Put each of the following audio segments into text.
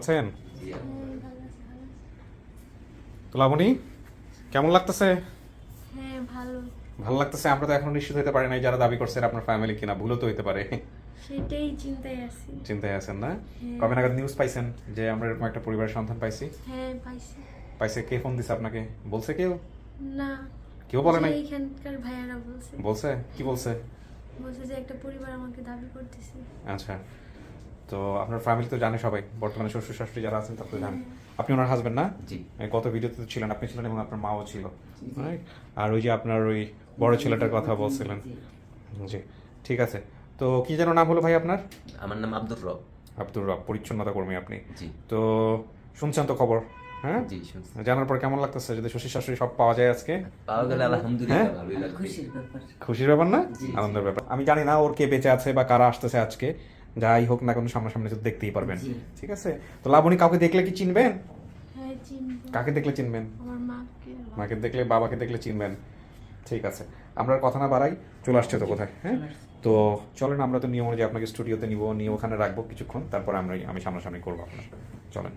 আছেন? তো লাবণী কেমন লাগতেছে? হ্যাঁ ভালো। লাগতেছে? আমরা তো এখন নিশ্চিত হতে পারি নাই যারা দাবি করছে এরা আপনার ফ্যামিলি কিনা ভুলও তো হতে পারে। সেটাই চিন্তায় আছি। চিন্তায় আছেন না? হ্যাঁ। কবে নাগাদ নিউজ পাইছেন যে আমরা এরকম একটা পরিবারের সন্তান পাইছি? হ্যাঁ পাইছি। পাইছে কে ফোন দিছে আপনাকে? বলছে কেউ? না। কেউ বলে নাই? এখানকার ভাইয়ারা বলছে। বলছে? কি বলছে? বলছে যে একটা পরিবার আমাকে দাবি করতেছে। আচ্ছা। তো আপনার ফ্যামিলি তো জানে সবাই। বর্তমানে শ্বশুর শাশুড়ি যারা আছেন তারা তো জানেন। আপনি ওনার হাজবেন্ড না? জি। গত ভিডিওতে তো ছিলেন আপনি ছিলেন এবং আপনার মাও ছিল? আর ওই যে আপনার ওই বড় ছেলেটার কথা বলছিলেন। জি ঠিক আছে। তো কি যেন নাম হলো ভাই আপনার? আমার নাম আব্দুর রব। আব্দুর রব পরিচ্ছন্নতা কর্মী আপনি। তো শুনছেন তো খবর? হ্যাঁ? জানার পর কেমন লাগতেছে? যদি শ্বশুর শাশুড়ি সব পাওয়া যায় আজকে? পাওয়া গেলে আলহামদুলিল্লাহ হ্যাঁ? খুশির ব্যাপার। না? আনন্দের ব্যাপার। আমি জানি না ওর কে বেঁচে আছে বা কারা আসতেছে আজকে। যাই হোক না কোনো সামনাসামনি তো দেখতেই পারবেন। ঠিক আছে? তো লাবণী কাউকে দেখলে কি চিনবেন? হ্যাঁ কাকে দেখলে চিনবেন? মাকে দেখলে বাবাকে দেখলে চিনবেন। ঠিক আছে। আমরা আর কথা না বাড়াই চলে আসছে তো কোথায়? হ্যাঁ? তো চলেন আমরা তো নিয়ম অনুযায়ী আপনাকে স্টুডিওতে নিব নিয়ে ওখানে রাখব কিছুক্ষণ তারপর আমরা আমি সামনাসামনি করব আপনার চলেন।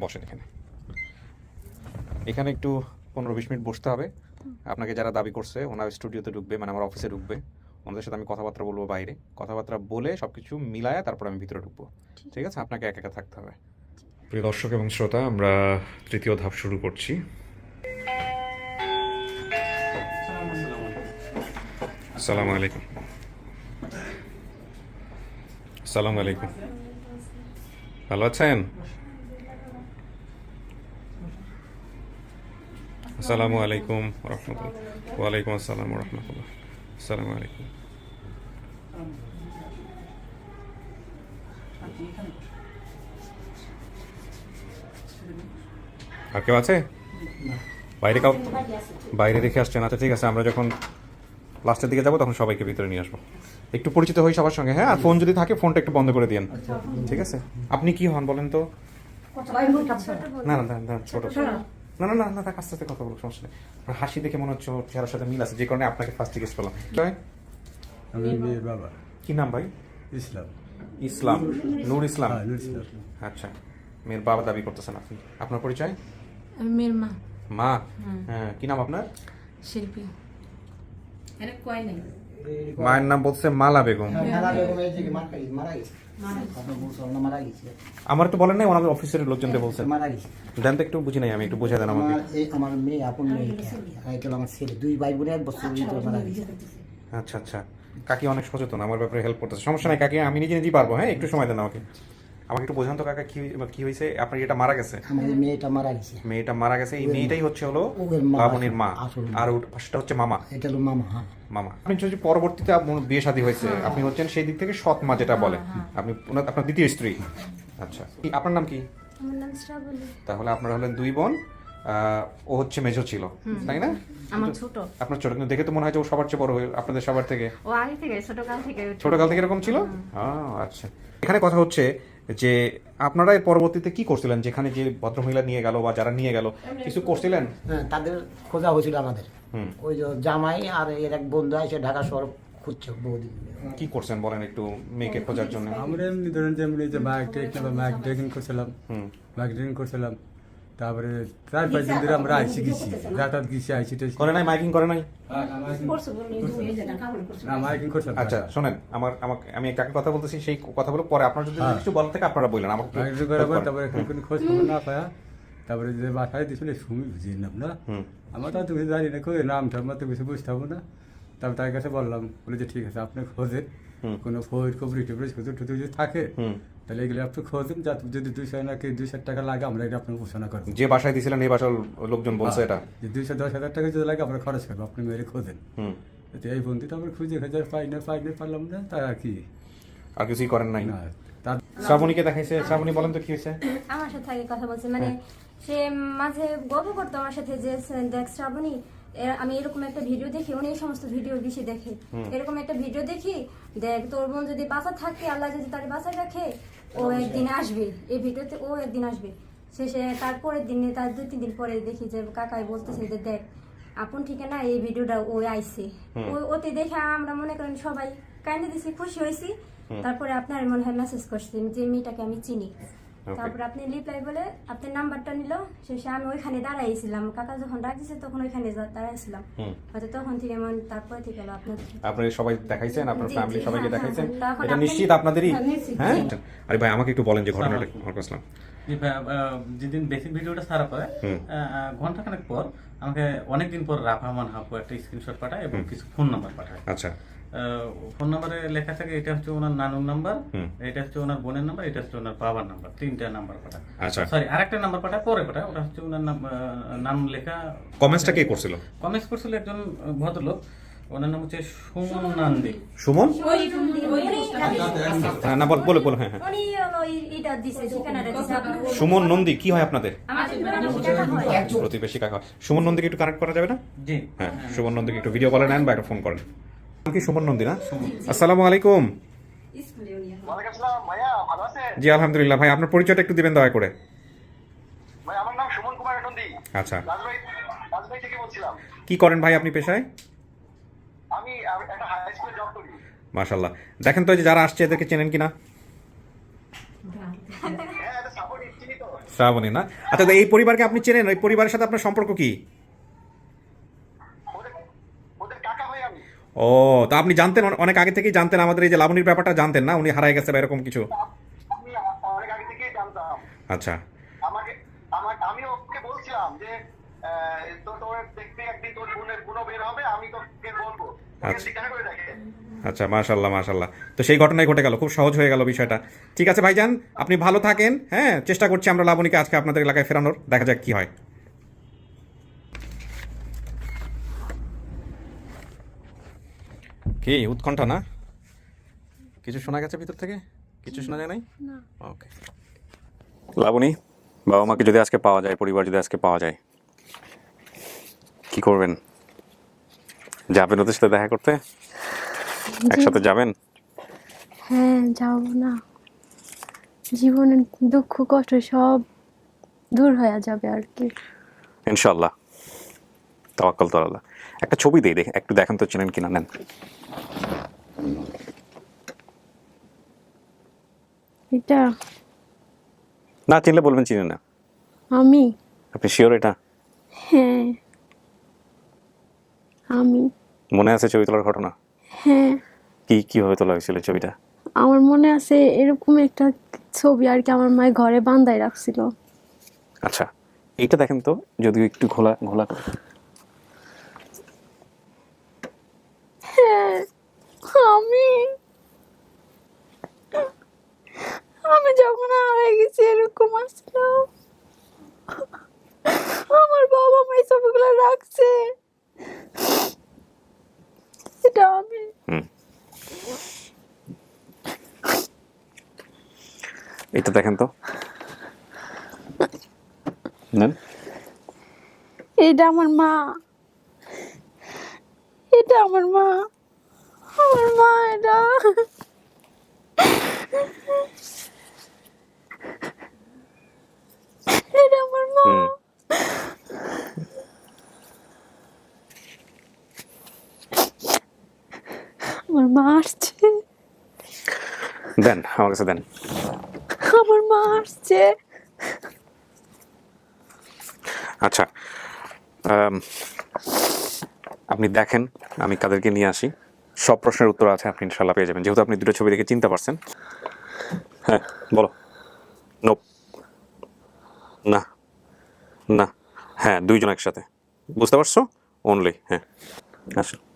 বসেন এখানে। এখানে একটু পনেরো বিশ মিনিট বসতে হবে। আপনাকে যারা দাবি করছে ওনার স্টুডিওতে ঢুকবে মানে আমার অফিসে ঢুকবে। ওনাদের সাথে আমি কথাবার্তা বলব বাইরে। কথাবার্তা বলে সব কিছু মিলায়া তারপর আমি ভিতরে ঢুকবো। ঠিক আছে? আপনাকে একা একা থাকতে হবে। প্রিয় দর্শক এবং শ্রোতা আমরা তৃতীয় ধাপ শুরু করছি। আসসালামু আলাইকুম। আসসালামু আলাইকুম। ভালো আছেন? আসসালামু আলাইকুম রহমতুল্লাহ। ওয়ালাইকুম আসসালাম রহমতুল্লাহ। আসসালামু আলাইকুম। আর কেউ আছে? বাইরে কাউ বাইরে রেখে আসছেন। আচ্ছা ঠিক আছে আমরা যখন লাস্টের দিকে যাব তখন সবাইকে ভিতরে নিয়ে আসব। একটু পরিচিত হই সবার সঙ্গে হ্যাঁ? আর ফোন যদি থাকে ফোনটা একটু বন্ধ করে দিন ঠিক আছে? আপনি কি হন বলেন তো? না না না না ছোট না না না না থাক আস্তে আস্তে কথা বলো সমস্যা নেই। আপনার হাসি দেখে মনে হচ্ছে ওর চেহারার সাথে মিল আছে যে কারণে আপনাকে ফার্স্ট জিজ্ঞেস করলাম। আমি মেয়ের বাবা। কি নাম ভাই? ইসলাম। ইসলাম। নূর ইসলাম। হ্যাঁ আচ্ছা মেয়ের বাবা দাবি করতেছেন আপনি। আপনার পরিচয়? আমি মেয়ের মা। মা? হ্যাঁ। কি নাম আপনার? শিল্পী। এর কয় নাই? মায়ের নাম বলছে মালা বেগম। মারা বেগম এই যে মারা গেছে মারা গেছে। আপনার বউ সরনা মারা গেছে। আমার তো বলেন নাই ওনাদের অফিসের লোকজনকে বলছেন দেন তো একটু বুঝি নাই আমি একটু বুঝে দেন আমাকে। আমার মেয়ে আপন মেয়ে হলো আমার ছেলে। দুই ভাই বোনের এক বছর মারা গেছে। আচ্ছা আচ্ছা। কাকি অনেক সচেতন আমার ব্যাপারে হেল্প করতেছে। সমস্যা নাই কাকি আমি নিজে নিজেই পারব। হ্যাঁ একটু সময় দেন আমাকে। আমাকে একটু বোঝান তো কাকা কি কি হয়েছে? আপনার এটা মারা গেছে? এই মেয়েটা মারা গেছে। মেয়েটা মারা গেছে। এই মেয়েটাই হচ্ছে হলো ওদের মা। আর পাশটা হচ্ছে মামা। এটা হলো মামা হ্যাঁ। মামা। আপনি যদি পরবর্তীতে আপনার বিয়ে শাদী হয়েছে আপনি হচ্ছেন সেই দিক থেকে সৎ মা যেটা বলে। আপনি আপনার দ্বিতীয় স্ত্রী। আচ্ছা। কি আপনার নাম কি? আমার নাম শ্রাবণী। তাহলে আপনারা হলেন দুই বোন। আহ, ও হচ্ছে মেজো ছিল তাই না? আমার ছোট। আপনার ছোট কিন্তু দেখে তো মনে হয় যে ও সবার চেয়ে বড় হয়ে আপনাদের সবার থেকে। ও আগে থেকে ছোটকাল থেকে। ছোটকাল থেকে এরকম ছিল? আহ, আচ্ছা। এখানে কথা হচ্ছে যে আপনারা এর পরবর্তীতে কি করছিলেন? যেখানে যে ভদ্রমহিলা নিয়ে গেল বা যারা নিয়ে গেল কিছু করছিলেন? হ্যাঁ তাদের খোঁজা হয়েছিল আমাদের। হুম। ওই যে জামাই আর এর এক বন্ধু আছে ঢাকা শহর খুঁজছে বহুদিন কি করছেন বলেন একটু মেয়েকে খোঁজার জন্য? আমরা এমনি ধরেন যে এমনি যে বাইক টেক বা মাইক ড্রেকিং করছিলাম। বাইক ট্রেকিং করছিলাম। তারপরে চার পাঁচ দিন ধরে আমরা আইসি গেছি রাতাত গেছি আইসি টেসি করে নাই মাইকিং করে নাই? না মাইকিং করছিলাম আচ্ছা শোনেন আমার আমাকে আমি কাকে কথা বলতেছি সেই কথাগুলো পরে আপনার যদি হ্যাঁ। কিছু বলার থেকে আপনারা বললেন আমাকে। তারপরে কোনো খোঁজ খবর না পায়া। তারপরে যে বাসায় দিছিল সুমি বুঝিয়ে নাম না? আমার তো তুমি জানি না কই নাম ঠাম তো বেশি বুঝতে হবে না। তারপর তার কাছে বললাম বলে যে ঠিক আছে আপনি খোঁজেন। কোনো ফোর কবরি টবরি টুতো যদি থাকে তাহলে এগুলো আপনি খোঁজেন যা যদি দুইশো নাকি দুইশো টাকা লাগে আমরা এটা আপনার ঘোষণা করব। যে বাসায় দিছিলেন এই বাসার লোকজন বলছে এটা। যে দুইশো দশ হাজার টাকা যদি লাগে আমরা খরচ করব আপনি মেরে খোঁজেন। হুম। এই বন্ধু তো আমরা খুঁজে খুঁজে পাই না পাই না পারলাম না তাই আর কি। আর কিছুই করেন নাই। না তার শ্রাবণীকে দেখাইছে। শ্রাবণী বলেন তো কি হয়েছে? আমার সাথে আগে কথা বলছে মানে সে মাঝে গল্প করতো আমার সাথে যে দেখ শ্রাবণী আমি এরকম একটা ভিডিও দেখি উনি এই সমস্ত ভিডিও বেশি দেখে। এরকম একটা ভিডিও দেখি দেখ তোর বোন যদি বাসা থাকে আল্লাহ যদি তার বাসায় রাখে ও একদিন আসবে। এই ভিডিওতে ও একদিন আসবে। শেষে তারপরের দিনে তার দুই তিন দিন পরে দেখি যে কাকাই বলতেছে যে দেখ আপন ঠিকানা এই ভিডিওটা ওই আইছে। ওতে দেখে আমরা মনে করেন সবাই কাইন্ডে দিছি খুশি হয়েছি তারপরে আপনার মনে হয় মেসেজ করছেন যে মেয়েটাকে আমি চিনি। তারপরে আপনি রিপ্লাই বলে আপনার নাম্বারটা নিল শেষে আমি ওইখানে দাঁড়াইছিলাম। কাকা যখন ডাক দিছে তখন ওইখানে দাঁড়াইছিলাম। হয়তো তখন থেকে এমন তারপরে থেকে হলো আপনার আপনি সবাই দেখাইছেন আপনার ফ্যামিলি সবাইকে হ্যাঁ, দেখাইছেন? হ্যাঁ, এটা নিশ্চিত আপনাদেরই? হ্যাঁ, হ্যাঁ। আরে ভাই আমাকে একটু বলেন যে ঘটনাটা ওয়ালাইকুম আসসালাম যেদিন বেসিক ভিডিওটা সারা পরে হুম। ঘণ্টা খানেক পর আমাকে অনেকদিন পর রাফামান হাপু একটা স্ক্রিনশট পাঠায় এবং কিছু ফোন নাম্বার পাঠায়। আচ্ছা। ফোন নাম্বারে লেখা থাকে এটা হচ্ছে ওনার নানুর নাম্বার হুম। এটা হচ্ছে ওনার বোনের নাম্বার এটা হচ্ছে ওনার বাবার নাম্বার তিনটা নাম্বার পাঠা। আচ্ছা। সরি আরেকটা নাম্বার পাঠা পরে পাঠায় ওটা হচ্ছে ওনার নাম নাম লেখা কমেন্টসটা কে করছিল? কমেন্টস করছিল একজন ভদ্রলোক ওনার নাম হচ্ছে সুমন নান্দি। সুমন? ওই ওই হ্যাঁ না বল বলে বলো হ্যাঁ হ্যাঁ। সুমন নন্দী কি হয় আপনাদের? প্রতিবেশী কাকা হয়। সুমন নন্দীকে একটু কানেক্ট করা যাবে না? জি। হ্যাঁ সুমন নন্দীকে একটু ভিডিও কলে নেন বা একটা ফোন করেন। কি সুমন নন্দী না? আসসালামু আলাইকুম। জি আলহামদুলিল্লাহ। ভাই আপনার পরিচয়টা একটু দিবেন দয়া করে। আচ্ছা। কি করেন ভাই আপনি পেশায়? মাশাল্লাহ দেখেন তো এই যে যারা আসছে এদেরকে চেনেন কিনা? হ্যাঁ শ্রাবণী না? আচ্ছা এই পরিবারকে আপনি চেনেন? ওই পরিবারের সাথে আপনার সম্পর্ক কি ওদের ওদের কাকা হই আমি ও তা আপনি জানতেন অনেক আগে থেকেই জানতেন আমাদের এই যে লাবণীর ব্যাপারটা জানতেন না? উনি হারায় গেছে বা এরকম কিছু? আমি অনেক আগে থেকেই জানতাম। আচ্ছা। আমাকে আমি ওকে বলছিলাম যে তো তোর দেখবি একদিন তোর বোনের গুণও বের হবে আমি তোকে বলব। আচ্ছা। আচ্ছা মাশাল্লাহ মাশাল্লাহ তো সেই ঘটনাই ঘটে গেল খুব সহজ হয়ে গেল বিষয়টা। ঠিক আছে ভাইজান আপনি ভালো থাকেন হ্যাঁ? চেষ্টা করছি আমরা লাবণীকে আজকে আপনাদের এলাকায় ফেরানোর দেখা যাক কি হয়। কি উৎকণ্ঠা না? কিছু শোনা গেছে ভিতর থেকে? কিছু শোনা যায় নাই? ওকে লাবণী বাবা মাকে যদি আজকে পাওয়া যায় পরিবার যদি আজকে পাওয়া যায় কি করবেন? যাবেন ওদের সাথে দেখা করতে? একসাথে যাবেন? হ্যাঁ যাব না। জীবনের দুঃখ কষ্ট সব দূর হয়ে যাবে আর কি। ইনশাল্লাহ তাওয়াক্কাল তো আল্লাহ। একটা ছবি দেই দেখ একটু দেখেন তো চেনেন কিনা নেন। এটা? না চিনলে বলবেন চিনেন না। আমি? আপনি শিওর এটা? হ্যাঁ। আমি। মনে আছে ছবি তোলার ঘটনা? হ্যাঁ। কি কি কীভাবে তোলা হয়েছিল ছবিটা? আমার মনে আছে এরকম একটা ছবি আর কি আমার মায়ের ঘরে বান্দায় রাখছিল। আচ্ছা এইটা দেখেন তো যদিও একটু ঘোলা ঘোলা করে। হ্যাঁ আমি আমি যখন হারিয়ে গেছি এরকম আসলাম আমার বাবা মা এই ছবিগুলো রাখছে এটা আমি হুম এইটা দেখেন তো নেন এটা আমার মা এটা আমার মা আমার মা এটা এটা আমার মা আমার মা আসছে দেন আমার কাছে দেন আমার মা আসছে আচ্ছা আপনি দেখেন আমি কাদেরকে নিয়ে আসি। সব প্রশ্নের উত্তর আছে, আপনি ইনশাল্লাহ পেয়ে যাবেন। যেহেতু আপনি দুটো ছবি দেখে চিনতে পারছেন। হ্যাঁ বলো। নোপ না। না। হ্যাঁ দুইজন একসাথে। বুঝতে পারছ? অনলি হ্যাঁ। আসো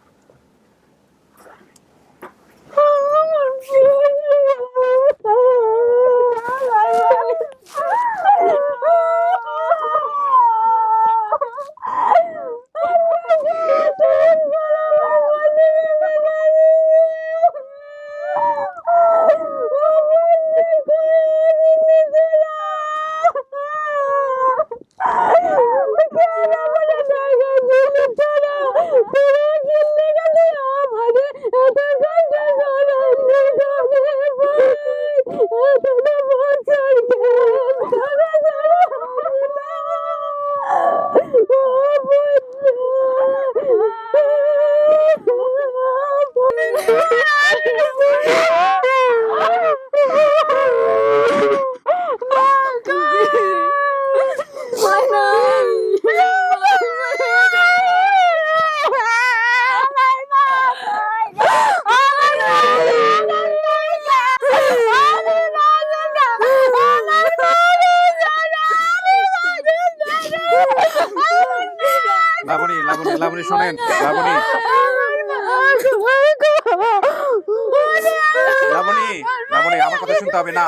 হবে না।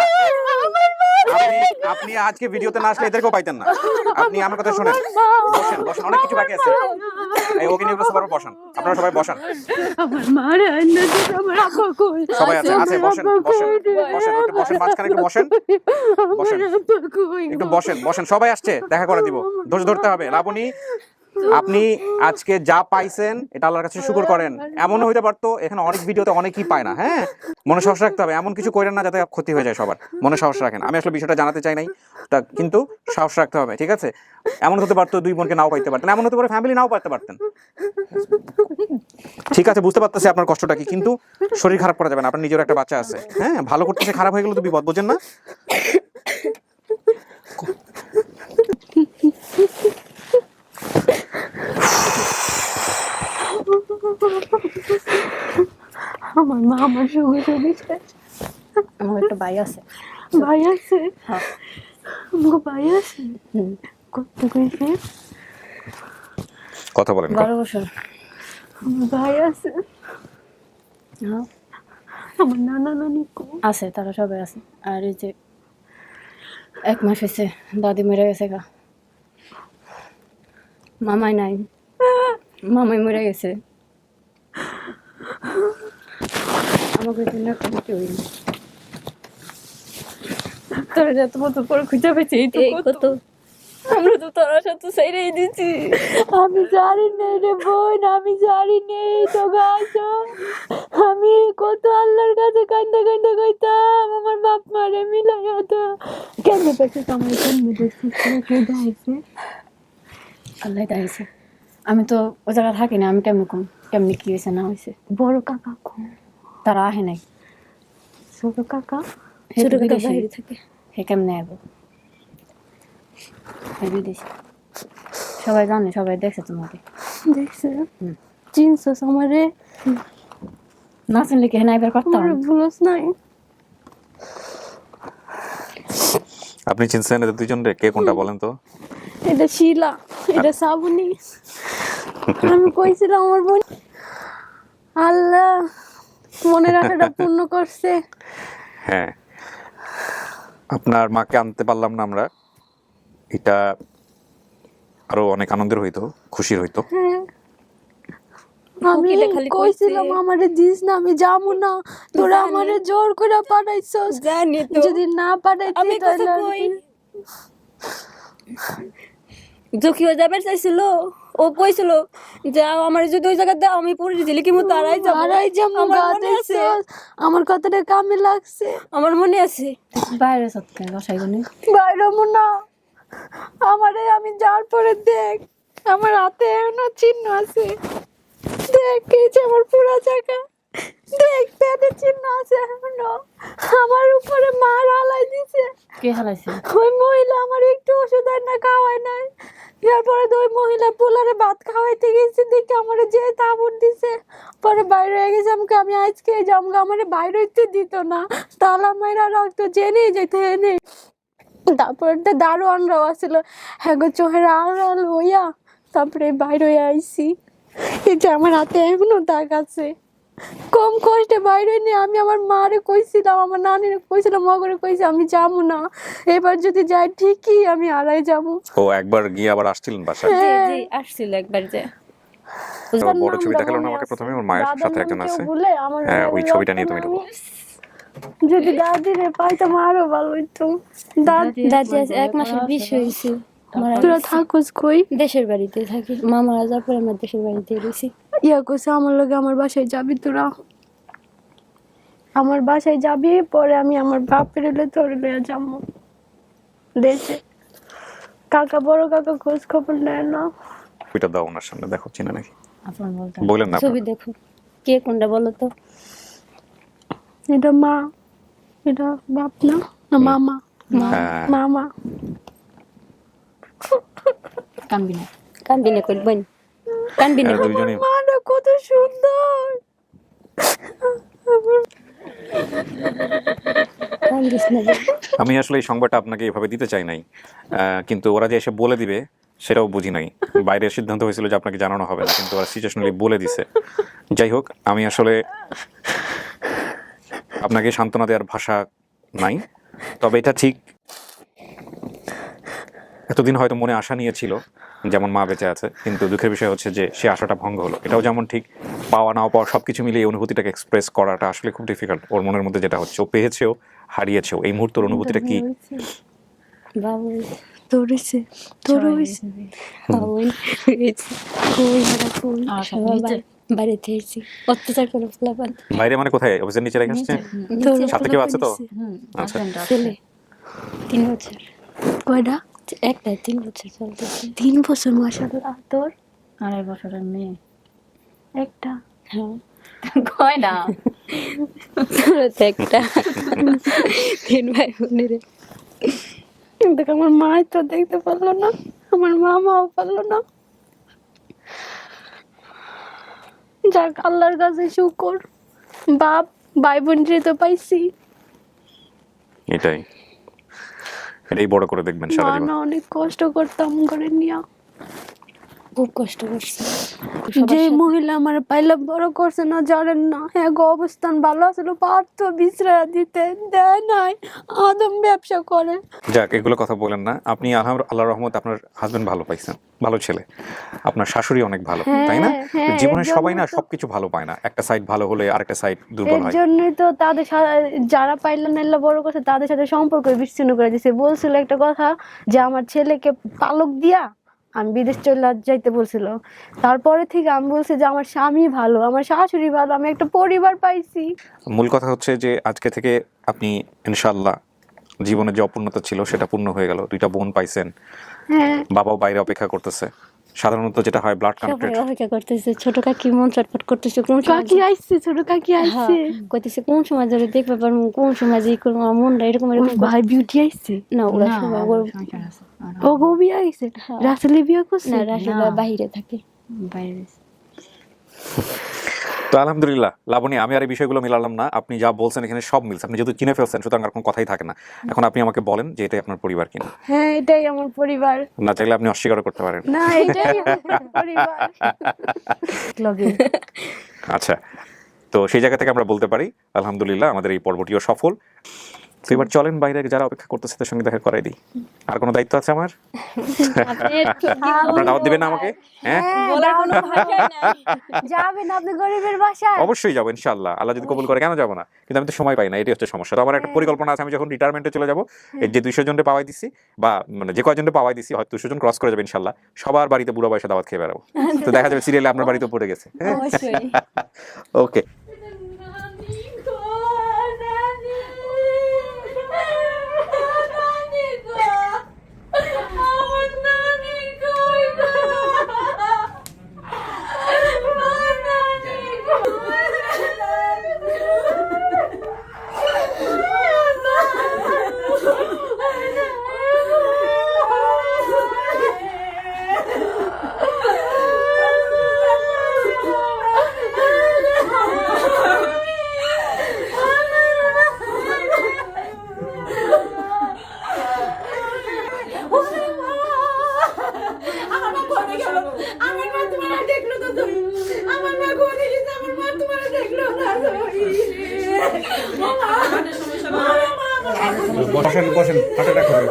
আপনি আপনি আজকে ভিডিওতে না আসলে এদেরকেও পাইতেন না। আপনি আমার কথা শুনেন। বসেন বসেন অনেক কিছু বাকি আছে। এই ওকে নিয়ে সবার বসান। আপনারা সবাই বসান। আমার মারে আইনা দিস আমার আপা কই? সবাই আছে আছে বসেন বসেন বসেন একটু বসেন মাঝখানে একটু বসেন। বসেন। আমার আপা কই একটু বসেন বসেন সবাই আসছে দেখা করে দিব। ধৈর্য ধরতে হবে। লাবণী আপনি আজকে যা পাইছেন, এটা আল্লাহর কাছে শুকর করেন। এমন হইতে পারতো, এখানে অনেক ভিডিওতে অনেকই পায় না হ্যাঁ? মনে সাহস রাখতে হবে, এমন কিছু করেন না যাতে ক্ষতি হয়ে যায় সবার। মনে সাহস রাখেন। আমি আসলে বিষয়টা জানাতে চাই নাই, তা কিন্তু সাহস রাখতে হবে, ঠিক আছে? এমন হতে পারতো দুই বোনকে নাও পাইতে পারতেন, এমন হতে পারে ফ্যামিলি নাও পাইতে পারতেন। ঠিক আছে, বুঝতে পারতেছি আপনার কষ্টটা কি, কিন্তু শরীর খারাপ করা যাবে না, আপনার নিজের একটা বাচ্চা আছে হ্যাঁ? ভালো করতেছে, খারাপ হয়ে গেলে তো বিপদ, বোঝেন না? আমার মা আমার সঙ্গে সঙ্গে আমার একটা ভাই আছে। ভাই আছে? হ্যাঁ। আমাকে ভাই আছে? কত কইছে কথা বলেন বারো বছর। আমার ভাই আছে। হ্যাঁ। আমার নানা নানি আছে তারা সবাই আছে। আর এই যে এক মাস হয়েছে দাদি মরে গেছে গা। মামাই নাই। মামাই মরে গেছে। আমাকে জন্য একটা কেউ নেই তোরা যত বছর পরে খুঁজে পেয়েছি এই তো কত। আমরা তো তোর সাথে সাইরেই দিছি আমি জানি না রে বোন আমি জানি নেই তো গাছ। আমি কত আল্লাহর কাছে কান্দা কান্দা কইতাম আমার বাপ মারে মিলাই হতো কেন পেছে তোমার কেন দেখছিস কে যাইছে আল্লাহ দাঁড়িয়েছে আমি তো ও জায়গায় থাকি না আমি কেমন কম কেমনি কি হয়েছে না হয়েছে বড় কাকা কোন তারা আহে নাই। ছোট কাকা? ছোট কাকা বাইরে থাকে। হে কেমনে আইব? বিদেশি। সবাই জানে সবাই দেখছে তোমাকে। দেখছে? আমারে? না চিনলে কি হেনা এবার করতাম? আমার ভুলস নাই। আপনি চিনছেন এদের দুইজন রে? কে কোনটা বলেন তো? এটা শিলা। এটা শ্রাবণী আমি কইছিলাম আমার বোন আল্লাহ মনে রাখাটা পূর্ণ করছে। হ্যাঁ। আপনার মাকে আনতে পারলাম না আমরা। এটা আরও অনেক আনন্দের হইতো খুশির হইতো। আমি খালি কইছিলাম আমারে দিস না আমি যাব না। তোরা আমারে জোর করে পাঠাইছস। জানি যদি না পাঠাইতি আমি কথা তাহলে কই জকিও যাবার চাইছিল। ও কইছিল যে আমার যদি ওই জায়গাতে আমি পড়ে দিলি কি মু তারাই যাব। আড়াই যাব আমার মনে আছে আমার কথাটা কামে লাগছে। আমার মনে আছে। বাইরে সত্যি বাসায় গনে বাইরে না। আমারে আমি যাওয়ার পরে দেখ আমার হাতে এখনও চিহ্ন আছে। দেখ এই যে আমার পুরো জায়গা। দেখ পেটে চিহ্ন আছে এখনও। আমার উপরে মার আলাই দিছে। কে হারাইছে? ওই মহিলা আমার একটু ওষুধ আর না খাওয়ায় নাই। এরপরে তো ওই মহিলা পোলারে ভাত খাওয়াইতে গেছি দেখে আমার যে তাবুর দিছে। পরে বাইরে হয়ে গেছে আমাকে আমি আজকে যাব আমার বাইরে হইতে দিত না। তালা মাইরা রাখতো জেনে যেতে এনে তারপর তো দারোয়ানরাও আসছিল হ্যাঁ গো চোখের আড়াল হইয়া তারপরে বাইরে আইসি যে আমার হাতে এখনও দাগ আছে। কম কষ্টে বাইরে নিয়ে আমি আমার মারে কইছিলাম আমার নানির কইছিলাম মগরে কইছি আমি যাব না। এবার যদি যাই ঠিকই আমি আড়াই যাব। ও একবার গিয়ে আবার আসছিলেন বাসায়? জি জি আসছিল একবার যে। বড় ছবি দেখাল না আমাকে প্রথমে? ওর মায়ের সাথে একজন আছে। হ্যাঁ ওই ছবিটা নিয়ে তুমি ঢুকো যদি দাদি রে পাইতাম আরও ভালো হইতো। দাদি এক মাসের বিষ হয়েছে। তোরা থাকোস কই? দেশের বাড়িতে থাকি। মা মারা যাওয়ার পরে আমার দেশের বাড়িতে রয়েছি। ইয়া কইছে আমার লগে আমার বাসায় যাবি তোরা। আমার বাসায় যাবি পরে আমি আমার বাপের এলে তোর লইয়া যাব। দেশে কাকা বড় কাকা খোঁজ খবর নেয় না? ওইটা দাও ওনার সামনে দেখো চিনে নাকি? আপনার বলতে বললেন না ছবি দেখো কে কোনটা বলো তো? এটা মা। এটা বাপ না? না মামা। হ্যাঁ। মামা। কানবি না কানবি না করবেন মাটা কত সুন্দর। আমি আসলে এই সংবাদটা আপনাকে এভাবে দিতে চাই নাই। কিন্তু ওরা যে এসে বলে দিবে সেটাও বুঝি নাই। বাইরের সিদ্ধান্ত হয়েছিল যে আপনাকে জানানো হবে না কিন্তু ওরা সিচুয়েশনালি বলে দিছে। যাই হোক আমি আসলে আপনাকে সান্ত্বনা দেওয়ার ভাষা নাই তবে এটা ঠিক। এতদিন হয়তো মনে আশা নিয়েছিল। যেমন মা বেঁচে আছে কিন্তু দুঃখের বিষয় হচ্ছে যে সে আশাটা ভঙ্গ হলো। এটাও যেমন ঠিক পাওয়া নাও পাওয়া সব কিছু মিলিয়ে এই অনুভূতিটাকে এক্সপ্রেস করাটা আসলে খুব ডিফিকাল্ট ওর মনের মধ্যে যেটা হচ্ছে ও পেয়েছেও হারিয়েছেও। এই মুহূর্তের অনুভূতিটা কি? দৌড়েছে দৌড়েছে অত্যাচার করে ফেলাপান বাইরে মানে কোথায়? অফিসের নিচে রেখে আসছে? সাথে কেউ আছে তো? আচ্ছা। তিন বছর। কয়টা? একটা তিন বছর চলতেছে। তিন বছর মাসাল্লাহ তোর আড়াই বছরের মেয়ে। একটা। হ্যাঁ। কয়টা তোর একটা। তিন ভাই বোনের। কিন্তু আমার মা তো দেখতে পারল না। আমার মামাও পারল না। যাক আল্লাহর কাছে শুকর। বাপ ভাই বোন তো পাইছি। এটাই। এটাই বড় করে দেখবেন সারা মা জীবন। না অনেক কষ্ট করতাম করে নিয়া। খুব কষ্ট করছে। যে মহিলা আমার পাইলে বড় করছে না জানেন না হ্যাঁ গো অবস্থান ভালো আছিল পারতো বিশ্রায় দিতে দেয় নাই। আদম ব্যবসা করে যাক এগুলো কথা বলেন না। আপনি আলহাম আল্লাহ রহমত আপনার হাজবেন্ড ভালো পাইছেন ভালো ছেলে। আপনার শাশুড়ি অনেক ভালো তাই না? হ্যাঁ, জীবনে সবাই না সবকিছু ভালো পায় না। একটা সাইড ভালো হলে আরেকটা সাইড দুর্বল এর হয়। জন্যই তো তাদের যারা পাইলে নাইলে বড় করছে তাদের সাথে সম্পর্ক বিচ্ছিন্ন করে দিছে। বলছিল একটা কথা যে আমার ছেলেকে পালক দিয়া আমি বিদেশ চলে যাইতে বলছিল। তারপরে থেকে আমি বলছি যে আমার স্বামী ভালো আমার শাশুড়ি ভালো আমি একটা পরিবার পাইছি। মূল কথা হচ্ছে যে আজকে থেকে আপনি ইনশাল্লাহ জীবনে যে অপূর্ণতা ছিল সেটা পূর্ণ হয়ে গেল। দুইটা বোন পাইছেন। হ্যাঁ। বাবাও বাইরে অপেক্ষা করতেছে। সাধারণত যেটা হয় ব্লাড কানেক্টেড অপেক্ষা করতেছে ছোট কাকি মন চটপট করতেছে কোন সময় কাকি আইছে ছোট কাকি আসছে আইছে। কইতেছে কোন সময় ধরে দেখবে পার কোন সময় যে করব মন মনটা এরকম এরকম ভাই বিউটি আইছে? না ওরা সময় ও গো বিয়ে আইছে? রাসেলে বিয়া করছে? না রাসলি বাইরে থাকে। বাইরে তো আলহামদুলিল্লাহ লাবণী আমি আর এই বিষয়গুলো মিলালাম না। আপনি যা বলছেন এখানে সব মিলছে। আপনি যেহেতু চিনে ফেলছেন সুতরাং আর কোনো কথাই থাকে না। এখন আপনি আমাকে বলেন যে এটাই আপনার পরিবার কিনা। হ্যাঁ এটাই আমার পরিবার। না চাইলে আপনি অস্বীকার করতে পারেন। না এটাই আমার পরিবার। আচ্ছা তো সেই জায়গা থেকে আমরা বলতে পারি আলহামদুলিল্লাহ আমাদের এই পর্বটিও সফল। তো এবার চলেন বাইরে যারা অপেক্ষা করতেছে তাদের সঙ্গে দেখা করাই দিই। আর কোনো দায়িত্ব আছে আমার? আপনারা দাওয়াত দিবেন না আমাকে? হ্যাঁ? বলার কোনো ভাষা নাই। যাবেন আপনি গরিবের বাসায়। অবশ্যই যাব ইনশাল্লাহ আল্লাহ যদি কবুল করে কেন যাব না? কিন্তু আমি তো সময় পাই না এটাই হচ্ছে সমস্যা। তো আমার একটা পরিকল্পনা আছে আমি যখন রিটায়ারমেন্টে চলে যাব এই যে দুইশো জনকে পাওয়াই দিছি বা মানে যে কয়জনকে পাওয়াই দিছি হয়তো দুশো জন ক্রস করে যাবে ইনশাল্লাহ সবার বাড়িতে বুড়ো বয়সে দাওয়াত খেয়ে বেড়াবো। তো দেখা যাবে সিরিয়ালে আপনার বাড়িতে পড়ে গেছে। অবশ্যই। ওকে বসেন বসেন হাঁটাটা করুন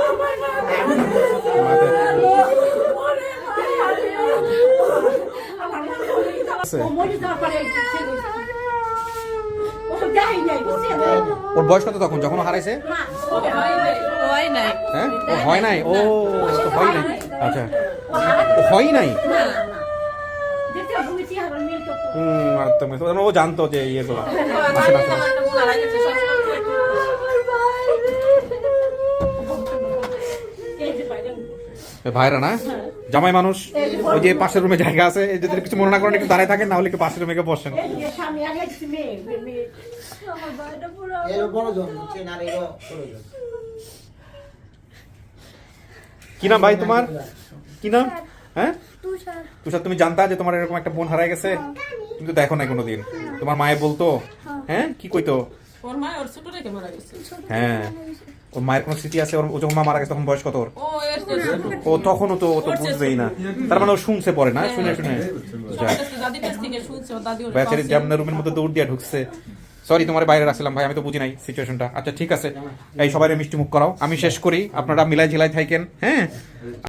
ওর বয়স কত তখন? যখন হারাইছে? হয়? নাই হ্যাঁ ও হয় নাই? ও হয় নাই। আচ্ছা। হয় নাই? হুম তুমি ও জানতো যে ইয়েগুলো। ভাইরা না? জামাই মানুষ ওই যে পাশের রুমে জায়গা আছে যদি কিছু মনে না করেন একটু দাঁড়ায় থাকেন না হলে একটু পাশের রুমে গিয়ে বসেন। কি নাম ভাই তোমার? কি নাম? হ্যাঁ? তুষার। তুমি জানতা যে তোমার এরকম একটা বোন হারাই গেছে? তুমি তো দেখো না কোনোদিন। তোমার মায়ে বলতো হ্যাঁ? কি কইতো? ওর মা ওর ছোট রেখে মারা গেছে। হ্যাঁ। ওর মায়ের কোনো স্মৃতি আছে? ওর ও যখন মা মারা গেছে তখন বয়স কত ওর? ও তখনও তো ও তো বুঝবেই না। তার মানে ও শুনছে পরে না? শুনে শুনে। বেচারি জামনা রুমের মধ্যে দৌড় দিয়ে ঢুকছে। সরি তোমার বাইরে রাখছিলাম ভাই আমি তো বুঝি নাই সিচুয়েশনটা আচ্ছা ঠিক আছে। এই সবাই মিষ্টি মুখ করাও। আমি শেষ করি। আপনারা মিলাই ঝিলাই থাকেন হ্যাঁ?